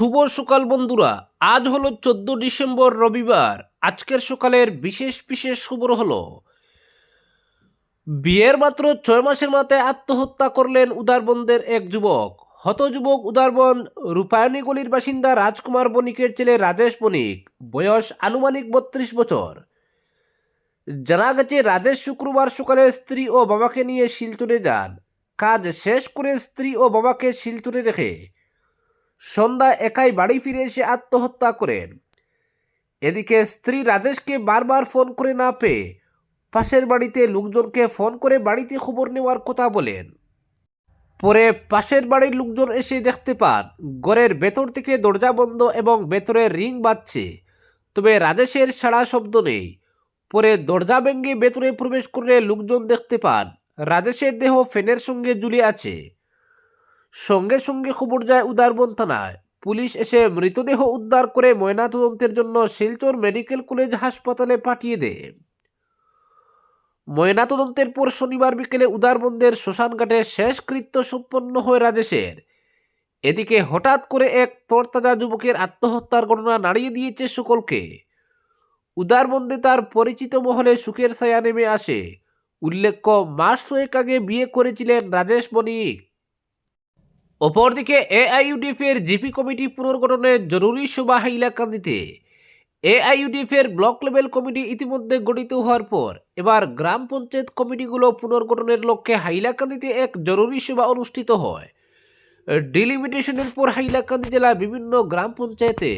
শুভ সকাল বন্ধুরা। আজ হলো চোদ্দ ডিসেম্বর রবিবার। আজকের সকালের বিশেষ বিশেষ খবর হলো, বিয়ের মাত্র ছয় মাসের মাথায় আত্মহত্যা করলেন উদারবন্দের এক যুবক। হত যুবক উদারবন রূপায়ণী গলির বাসিন্দা রাজকুমার বণিকের ছেলে রাজেশ বণিক। বয়স আনুমানিক বত্রিশ বছর। জানা গেছে, রাজেশ শুক্রবার সকালে স্ত্রী ও বাবাকে নিয়ে শিলচরে যান। কাজ শেষ করে স্ত্রী ও বাবাকে শিলচরে রেখে সন্ধ্যা একাই বাড়ি ফিরে এসে আত্মহত্যা করেন। এদিকে স্ত্রী রাজেশকে বারবার ফোন করে না পেয়ে পাশের বাড়িতে লোকজনকে ফোন করে বাড়িতে খবর নেওয়ার কথা বলেন। পরে পাশের বাড়ির লোকজন এসে দেখতে পান, ঘরের ভেতর থেকে দরজা বন্ধ এবং ভেতরে রিং বাজছে। তবে রাজেশের সাড়া শব্দ নেই। পরে দরজা ভেঙে ভেতরে প্রবেশ করলে লোকজন দেখতে পান, রাজেশের দেহ ফ্যানের সঙ্গে ঝুলে আছে। সঙ্গে সঙ্গে খবর যায় উদারবন থানায়। পুলিশ এসে মৃতদেহ উদ্ধার করে ময়নাতদন্তের জন্য শিলচর মেডিকেল কলেজ হাসপাতালে পাঠিয়ে দেয়। ময়নাতদন্তের পর শনিবার বিকেলে উদারবন্দের শ্মশানঘাটে শেষকৃত্য সম্পন্ন হয় রাজেশের। এদিকে হঠাৎ করে এক তরতাজা যুবকের আত্মহত্যার ঘটনা নাড়িয়ে দিয়েছে সকলকে। উদারবন্দে তার পরিচিত মহলে সুখের ছায়া নেমে আসে। উল্লেখ্য, মাস ছয়েক আগে বিয়ে করেছিলেন রাজেশ বণিক অপরদিকে এআইইউডিএফ এর জিপি কমিটি পুনর্গঠনের জরুরি সভা হাইলাকান্দিতে এআইইউডিএফ এর ব্লক লেভেল কমিটি ইতিমধ্যে গঠিত হওয়ার পর এবার গ্রাম পঞ্চায়েত কমিটিগুলো পুনর্গঠনের লক্ষ্যে হাইলাকান্দিতে এক জরুরি সভা অনুষ্ঠিত হয়। ডিলিমিটেশনের পর হাইলাকান্দি জেলার বিভিন্ন গ্রাম পঞ্চায়েতে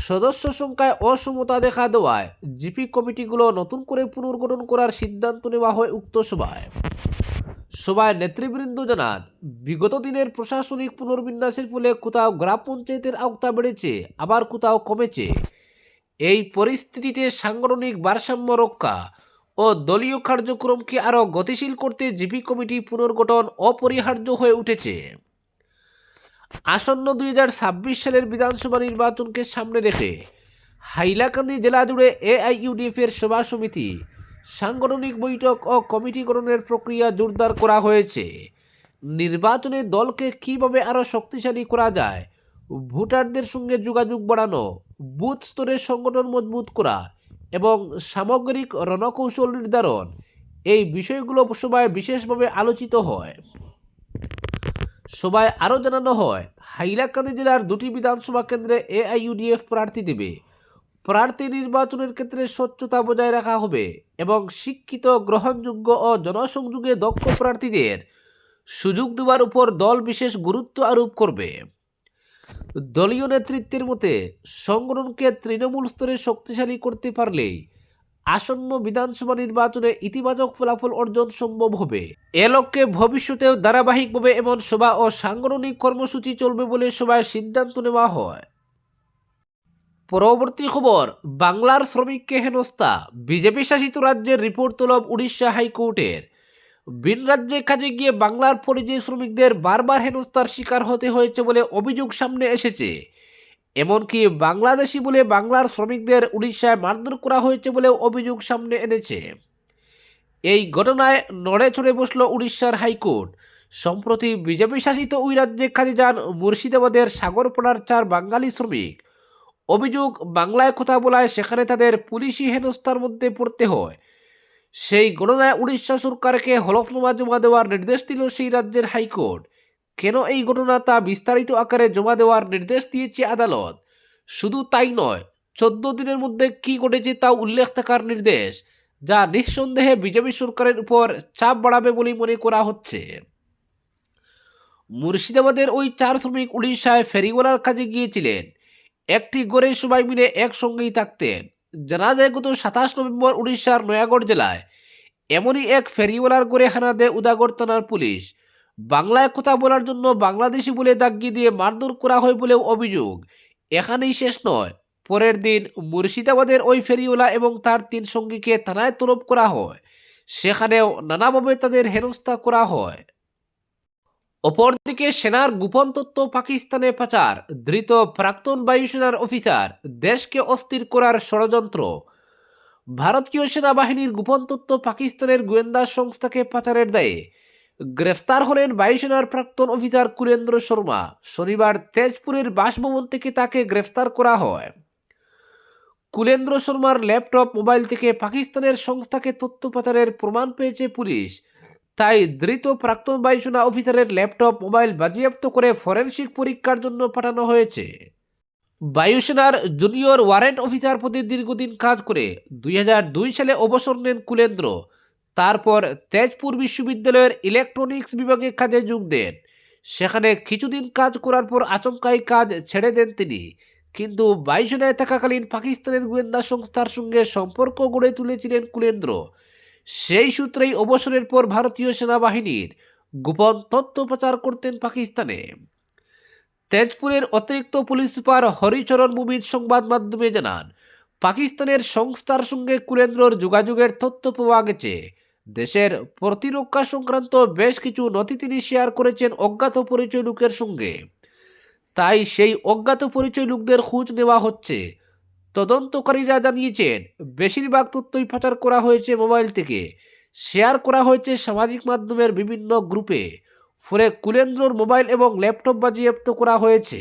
সদস্য সংখ্যায় অসমতা দেখা দেওয়ায় জিপি কমিটিগুলো নতুন করে পুনর্গঠন করার সিদ্ধান্ত নেওয়া হয় উক্ত সভায় সভায় নেতৃবৃন্দ জানান, বিগত দিনের প্রশাসনিক পুনর্বিন্যাসের ফলে কোথাও গ্রাম পঞ্চায়েতের আওতা বেড়েছে, আবার কোথাও কমেছে। এই পরিস্থিতিতে সাংগঠনিক ভারসাম্য রক্ষা ও দলীয় কার্যক্রমকে আরও গতিশীল করতে জিপি কমিটি পুনর্গঠন অপরিহার্য হয়ে উঠেছে। আসন্ন দুই হাজার ছাব্বিশ সালের বিধানসভা নির্বাচনকে সামনে রেখে হাইলাকান্দি জেলা জুড়ে এআইইউডিএফ এর সভা সমিতি সাংগঠনিক বৈঠক ও কমিটি গঠনের প্রক্রিয়া জোরদার করা হয়েছে। নির্বাচনে দলকে কীভাবে আরও শক্তিশালী করা যায়, ভোটারদের সঙ্গে যোগাযোগ বাড়ানো, বুথ স্তরে সংগঠন মজবুত করা এবং সামগ্রিক রণকৌশল নির্ধারণ, এই বিষয়গুলো সভায় বিশেষভাবে আলোচিত হয়। সভায় আরও জানানো হয়, হাইলাকান্দি জেলার দুটি বিধানসভা কেন্দ্রে এআইইউডিএফ প্রার্থী দেবে। প্রার্থী নির্বাচনের ক্ষেত্রে স্বচ্ছতা বজায় রাখা হবে এবং শিক্ষিত, গ্রহণযোগ্য ও জনসংযোগে দক্ষ প্রার্থীদের সুযোগ দেওয়ার উপর দল বিশেষ গুরুত্ব আরোপ করবে। দলীয় নেতৃত্বের মতে সংগঠনকে তৃণমূল স্তরে শক্তিশালী করতে পারলেই আসন্ন বিধানসভা নির্বাচনে ইতিবাচক ফলাফল অর্জন সম্ভব হবে। এ লক্ষ্যে ভবিষ্যতেও ধারাবাহিকভাবে এমন সভা ও সাংগঠনিক কর্মসূচি চলবে বলে সভায় সিদ্ধান্ত নেওয়া হয়। পরবর্তী খবর, বাংলার শ্রমিককে হেনস্থা, বিজেপি শাসিত রাজ্যের রিপোর্ট তলব উড়িষ্যা হাইকোর্টের। ভিন রাজ্যে কাজে গিয়ে বাংলার পরিযায়ী শ্রমিকদের বারবার হেনস্থার শিকার হতে হয়েছে বলে অভিযোগ সামনে এসেছে। এমনকি বাংলাদেশি বলে বাংলার শ্রমিকদের উড়িষ্যায় মারধর করা হয়েছে বলে অভিযোগ সামনে এনেছে। এই ঘটনায় নড়ে চড়ে বসল উড়িষ্যার হাইকোর্ট। সম্প্রতি বিজেপি শাসিত ওই রাজ্যে কাজে যান মুর্শিদাবাদের সাগরপাড়ার চার বাঙালি শ্রমিক। অভিযোগ বাংলায় কথা বলায় সেখানে তাদের পুলিশি হেনস্থার মধ্যে পড়তে হয়। সেই গণনায় উড়িষ্যা সরকারকে হলফনামা জমা দেওয়ার নির্দেশ দিল সেই রাজ্যের হাইকোর্ট। কেন এই ঘটনা তা বিস্তারিত আকারে জমা দেওয়ার নির্দেশ দিয়েছে আদালত? শুধু তাই নয়, চোদ্দ দিনের মধ্যে কি ঘটেছে তা উল্লেখ থাকার নির্দেশ, যা নিঃসন্দেহে বিজেপি সরকারের উপর চাপ বাড়াবে বলে মনে করা হচ্ছে। মুর্শিদাবাদের ওই চার শ্রমিক উড়িষ্যায় ফেরিওয়ালার কাজে গিয়েছিলেন। একটি গড়ে সবাই মিলে একসঙ্গেই থাকতেন। জানা যায় গত সাতাশ নভেম্বর উড়িষ্যার নয়াগড় জেলায় এমনই এক ফেরিওয়ালার গড়ে হানা দেয় উদাগড় থানার পুলিশ। বাংলায় কথা বলার জন্য বাংলাদেশি বলে দাগিয়ে দিয়ে মারধর করা হয় বলেও অভিযোগ। এখানেই শেষ নয়। পরের দিন মুর্শিদাবাদের ওই ফেরিওয়ালা এবং তার তিন সঙ্গীকে থানায় তলব করা হয়। সেখানেও নানাভাবে তাদের হেনস্থা করা হয়। অপরদিকে সেনার গোপন তথ্য পাকিস্তানে পাচার, ধৃত প্রাক্তন বায়ুসেনার অফিসার, দেশকে অস্থির করার ষড়যন্ত্র। ভারতীয় সেনাবাহিনীর গোপন তথ্য পাকিস্তানের গোয়েন্দা সংস্থাকে পাচারের দায়ে গ্রেফতার হলেন বায়ুসেনার প্রাক্তন অফিসার কুলেন্দ্র শর্মা। শনিবার তেজপুরের বাসভবন থেকে তাকে গ্রেফতার করা হয়। কুলেন্দ্র শর্মার ল্যাপটপ মোবাইল থেকে পাকিস্তানের সংস্থাকে তথ্য পাচারের প্রমাণ পেয়েছে পুলিশ। তাই ধৃত প্রাক্তন বায়ুসেনা অফিসারের ল্যাপটপ, মোবাইল বাজেয়াপ্ত করে ফরেনসিক পরীক্ষার জন্য পাঠানো হয়েছে। বায়ুসেনার জুনিয়র ওয়ারেন্ট অফিসার পদে দীর্ঘদিন কাজ করে দুই হাজার দুই সালে অবসর নেন কুলেন্দ্র। তারপর তেজপুর বিশ্ববিদ্যালয়ের ইলেকট্রনিক্স বিভাগে কাজে যোগ দেন। সেখানে কিছুদিন কাজ করার পর আচমকাই কাজ ছেড়ে দেন তিনি। কিন্তু বায়ুসেনায় থাকাকালীন পাকিস্তানের গোয়েন্দা সংস্থার সঙ্গে সম্পর্ক গড়ে তুলেছিলেন কুলেন্দ্র। সেই সূত্রেই অবসরের পর ভারতীয় সেনাবাহিনীর গোপন তথ্য প্রচার করতেন পাকিস্তানে। তেজপুরের অতিরিক্ত পুলিশ সুপার হরিচরণ মুমিন সংবাদ মাধ্যমে জানান, পাকিস্তানের সংস্থার সঙ্গে কুলেন্দ্রর যোগাযোগের তথ্য পাওয়া গেছে। দেশের প্রতিরক্ষা সংক্রান্ত বেশ কিছু নথি তিনি শেয়ার করেছেন অজ্ঞাত পরিচয় লোকের সঙ্গে। তাই সেই অজ্ঞাত পরিচয় লোকদের খোঁজ নেওয়া হচ্ছে। তদন্তকারীরা জানিয়েছেন, বেশিরভাগ তথ্যই পাচার করা হয়েছে মোবাইল থেকে। শেয়ার করা হয়েছে সামাজিক মাধ্যমের বিভিন্ন গ্রুপে। ফলে কুলেন্দ্রর মোবাইল এবং ল্যাপটপ বাজেয়াপ্ত করা হয়েছে।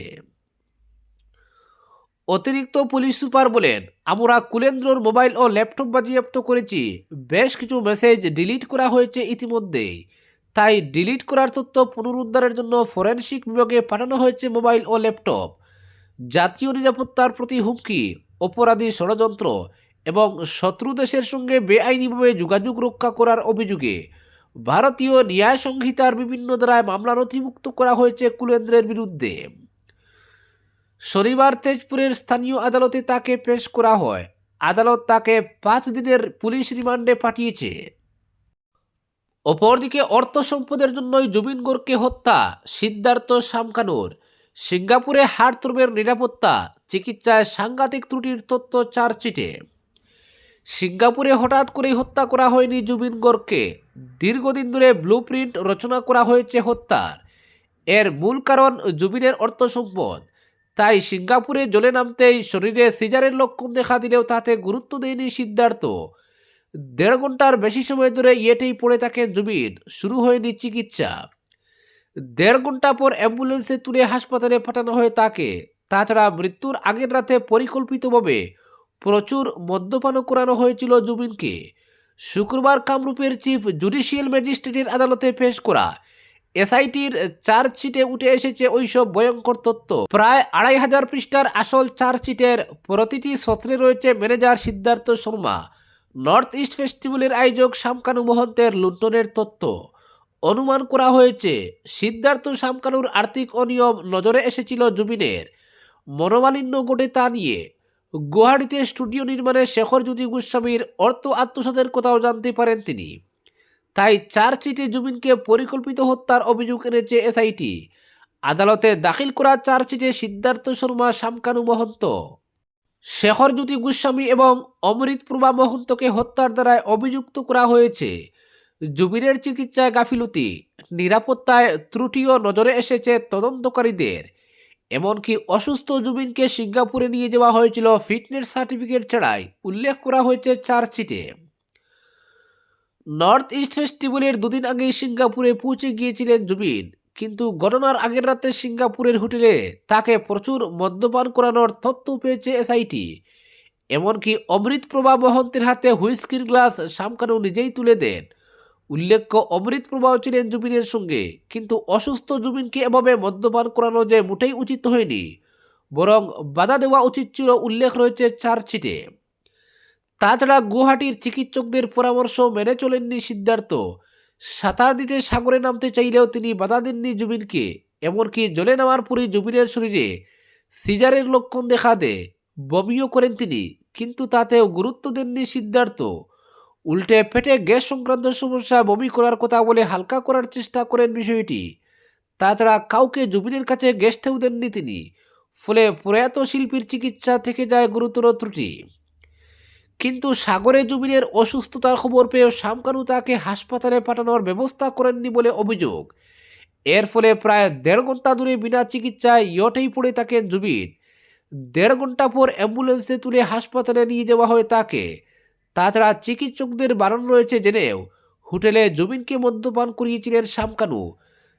অতিরিক্ত পুলিশ সুপার বলেন, আমরা কুলেন্দ্রর মোবাইল ও ল্যাপটপ বাজেয়াপ্ত করেছি। বেশ কিছু মেসেজ ডিলিট করা হয়েছে ইতিমধ্যেই। তাই ডিলিট করার তথ্য পুনরুদ্ধারের জন্য ফরেনসিক বিভাগে পাঠানো হয়েছে মোবাইল ও ল্যাপটপ। জাতীয় নিরাপত্তার প্রতি হুমকি অপরাধী ষড়যন্ত্র এবং শত্রু দেশের সঙ্গে বেআইনিভাবে যোগাযোগ রক্ষা করার অভিযোগে ভারতীয় ন্যায় সংহিতার বিভিন্ন ধারায় মামলা নথিভুক্ত করা হয়েছে কুলেন্দ্রের বিরুদ্ধে। শনিবার তেজপুরের স্থানীয় আদালতে তাকে পেশ করা হয়। আদালত তাকে পাঁচ দিনের পুলিশ রিমান্ডে পাঠিয়েছে। অপরদিকে অর্থ সম্পদের জন্যই জুবিন গোরকে হত্যা সিদ্ধার্থ শামকানুর সিঙ্গাপুরে হার্টথ্রোবের নিরাপত্তা চিকিৎসায় সাংঘাতিক ত্রুটির তথ্য চার্জশিটে। সিঙ্গাপুরে হঠাৎ করেই হত্যা করা হয়নি জুবিন গর্গকে। দীর্ঘদিন ধরে ব্লু রচনা করা হয়েছে হত্যার। এর মূল কারণ জুবিনের অর্থ সম্পদ তাই সিঙ্গাপুরে জলে নামতেই শরীরে সিজারের লক্ষণ দেখা দিলেও তাতে গুরুত্ব দেয়নি সিদ্ধার্থ। দেড় ঘণ্টার বেশি সময় ধরে ইয়েটেই পড়ে থাকেন জুবিন। শুরু হয়নি চিকিৎসা। দেড় ঘণ্টা পর অ্যাম্বুলেন্সে তুলে হাসপাতালে পাঠানো হয় তাকে। তাছাড়া মৃত্যুর আগের রাতে পরিকল্পিতভাবে প্রচুর মদ্যপানও করানো হয়েছিল জুবিনকে। শুক্রবার কামরূপের চিফ জুডিশিয়াল ম্যাজিস্ট্রেটের আদালতে পেশ করা এসআইটির চার্জশিটে উঠে এসেছে ওইসব ভয়ঙ্কর তথ্য। প্রায় আড়াই হাজার পৃষ্ঠার আসল চার্জশিটের প্রতিটি সত্রে রয়েছে manager Siddhartha Sharma. North east ফেস্টিভ্যালের আয়োজক শামকানু মহন্তের লুণ্ঠনের তথ্য। অনুমান করা হয়েছে, সিদ্ধার্থ শামকানুর আর্থিক অনিয়ম নজরে এসেছিল জুবিনের। মনোমালিন্য ঘটে তা নিয়ে গুয়াহাটিতে স্টুডিও নির্মাণে শেখর জ্যোতি গোস্বামীর অর্থ আত্মসাতের কথাও জানতে পারেন তিনি। তাই চার্জশিটে জুবিনকে পরিকল্পিত হত্যার অভিযোগ এনেছে এসআইটি। আদালতে দাখিল করা চার্জশিটে সিদ্ধার্থ শর্মা, শামকানু মহন্ত। শেখর জ্যোতি গোস্বামী এবং অমৃত প্রভা মহন্তকে হত্যার দ্বারায় অভিযুক্ত করা হয়েছে জুবিনের চিকিৎসায় গাফিলতি, নিরাপত্তায় ত্রুটিও নজরে এসেছে তদন্তকারীদের। এমনকি অসুস্থ জুবিনকে সিঙ্গাপুরে নিয়ে যাওয়া হয়েছিল ফিটনেস সার্টিফিকেট ছাড়াই, উল্লেখ করা হয়েছে চার্জশিটে। নর্থ ইস্ট ফেস্টিভ্যালের দুদিন আগেই সিঙ্গাপুরে পৌঁছে গিয়েছিলেন জুবিন, কিন্তু ঘটনার আগের রাতে সিঙ্গাপুরের হোটেলে তাকে প্রচুর মদ্যপান করানোর তথ্য পেয়েছে এসআইটি। এমনকি অমৃত প্রভা মহন্তের হাতে হুইস্কির গ্লাস শামকানু নিজেই তুলে দেন। উল্লেখ্য, অমৃত প্রভাও ছিলেন জুবিনের সঙ্গে, কিন্তু অসুস্থ জুবিনকে এভাবে মদ্যপান করানো যে মোটেই উচিত হয়নি, বরং বাধা দেওয়া উচিত ছিল উল্লেখ রয়েছে চার্জশিটে। তাছাড়া গুয়াহাটির চিকিৎসকদের পরামর্শ মেনে চলেননি সিদ্ধার্থ সাঁতার দিতে সাগরে নামতে চাইলেও তিনি বাধা দেননি জুবিনকে, এমনকি জলে নামার পরই জুবিনের শরীরে সিজারের লক্ষণ দেখা দেয়, বমিও করেন তিনি, কিন্তু তাতেও গুরুত্ব দেননি সিদ্ধার্থ। উল্টে ফেটে গ্যাস সংক্রান্ত সমস্যা বমি করার কথা বলে হালকা করার চেষ্টা করেন বিষয়টি। তাছাড়া কাউকে জুবিনের কাছে গ্যাস গ্যাসতেও দেননি তিনি। ফলে প্রয়াত শিল্পীর চিকিৎসা থেকে যায় গুরুতর ত্রুটি। কিন্তু সাগরে জুবিনের অসুস্থতার খবর পেয়েও শামকানু তাকে হাসপাতালে পাঠানোর ব্যবস্থা করেননি বলে অভিযোগ। এর ফলে প্রায় দেড় ঘণ্টা ধরে বিনা চিকিৎসায় ইয়টেই পড়ে থাকেন জুবিন। দেড় ঘণ্টা পর অ্যাম্বুলেন্সে তুলে হাসপাতালে নিয়ে যাওয়া হয় তাকে। তাছাড়া চিকিৎসকদের বারণ রয়েছে জেনেও। হোটেলে জুবিনকে মদ্যপান করিয়েছিলেন শামকানু।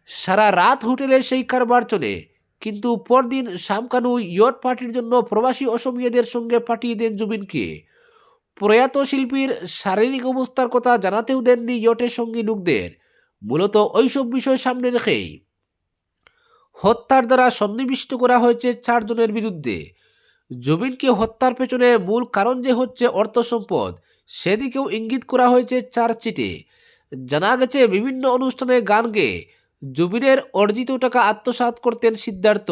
সারা রাত হোটেলে সেই কারবার চলে। কিন্তু পরদিন শামকানু ইয়ট পার্টির জন্য প্রবাসী অসমীয়াদের সঙ্গে পাঠিয়ে দেন জুবিনকে। প্রয়াত শিল্পীর শারীরিক অবস্থার কথা জানাতেও দেননি ইয়টের সঙ্গী লোকদের। মূলত ওইসব বিষয় সামনে রেখেই। হত্যার দ্বারা সন্নিবিষ্ট করা হয়েছে চারজনের বিরুদ্ধে। জমিনকে হত্যার পেছনে মূল কারণ যে হচ্ছে অর্থ সম্পদ সেদিকেও ইঙ্গিত করা হয়েছে চার্জশিটে জানা গেছে, বিভিন্ন অনুষ্ঠানে গান গেয়ে জুবিনের অর্জিত টাকা আত্মসাৎ করতেন সিদ্ধার্থ।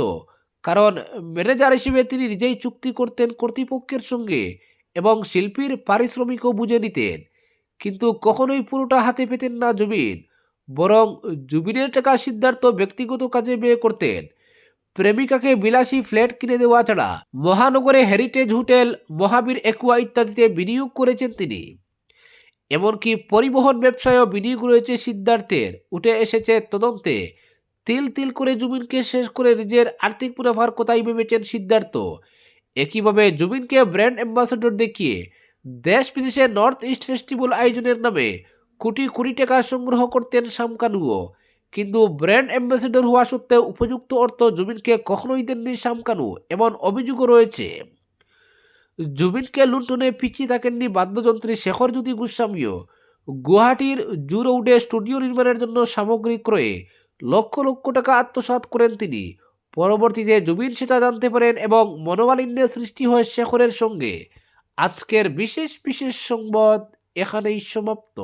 কারণ ম্যানেজার হিসেবে তিনি নিজেই চুক্তি করতেন কর্তৃপক্ষের সঙ্গে এবং শিল্পীর পারিশ্রমিকও বুঝে নিতেন। কিন্তু কখনোই পুরোটা হাতে পেতেন না জুবিন, বরং জুবিনের টাকা সিদ্ধার্থ ব্যক্তিগত কাজে ব্যয় করতেন। প্রেমিকাকে বিলাসী ফ্ল্যাট কিনে দেওয়া ছাড়া মহানগরে হেরিটেজ হোটেল মহাবীর একুয়া ইত্যাদিতে বিনিয়োগ করেছেন তিনি। এমনকি পরিবহন ব্যবসায়ও বিনিয়োগ রয়েছে সিদ্ধার্থের। উঠে এসেছে তদন্তে তিল তিল করে জুবিনকে শেষ করে নিজের আর্থিক মুনাফার কথাই ভেবেছেন সিদ্ধার্থ। একইভাবে জুবিনকে ব্র্যান্ড অ্যাম্বাসেডর দেখিয়ে দেশ বিদেশে নর্থ ইস্ট ফেস্টিভ্যাল আয়োজনের নামে কোটি কোটি টাকা সংগ্রহ করতেন শামকানুও। কিন্তু ব্র্যান্ড অ্যাম্বাসেডর হওয়া সত্ত্বেও উপযুক্ত অর্থ জুবিনকে কখনোই দেননি শামকানু এমন অভিযোগও রয়েছে। জুবিনকে লুণ্ঠনে পিছিয়ে থাকেননি বাদ্যযন্ত্রী শেখর জ্যোতি গোস্বামীও। গুয়াহাটির জু রোডে স্টুডিও নির্মাণের জন্য সামগ্রী ক্রয়ে লক্ষ লক্ষ টাকা আত্মসাৎ করেন তিনি। পরবর্তীতে জুবিন সেটা জানতে পারেন এবং মনোমালিন্যের সৃষ্টি হয় শেখরের সঙ্গে। আজকের বিশেষ বিশেষ সংবাদ এখানেই সমাপ্ত।